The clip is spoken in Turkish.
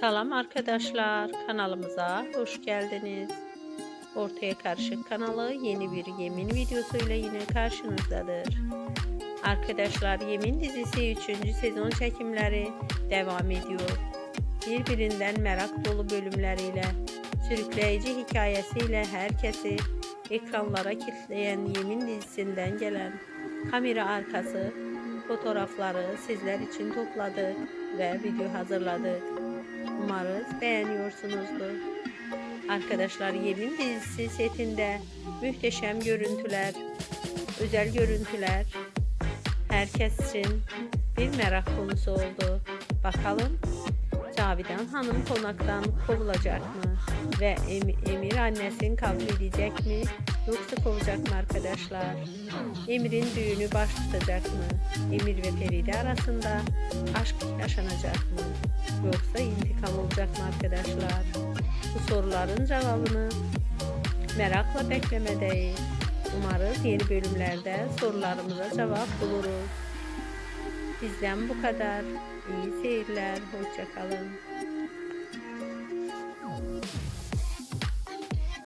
Selam arkadaşlar, kanalımıza hoş geldiniz. Ortaya Karışık kanalı yeni bir yemin videosuyla yine karşınızdadır. Arkadaşlar Yemin dizisi 3. sezon çekimleri devam ediyor. Birbirinden merak dolu bölümleriyle, sürükleyici hikayesiyle herkesi ekranlara kilitleyen Yemin dizisinden gelen kamera arkası fotoğrafları sizler için topladık ve video hazırladık. Umarız beğeniyorsunuzdur. Arkadaşlar Yemin dizisi setinde muhteşem görüntüler, özel görüntüler herkes için bir merak konusu oldu. Bakalım Cavidan Hanım konaktan kovulacak mı? Ve Em- Emir annesini kabul edecek mi? Yoksa kovacak mı arkadaşlar? Emir'in düğünü baş tutacak mı? Emir ve Feride arasında aşk yaşanacak mı? Yoksa intikam olacak mı arkadaşlar? Bu soruların cevabını merakla beklemedeyiz. Umarız yeni bölümlerde sorularımıza cevap buluruz. Bizden bu kadar. İyi seyirler. Hoşçakalın.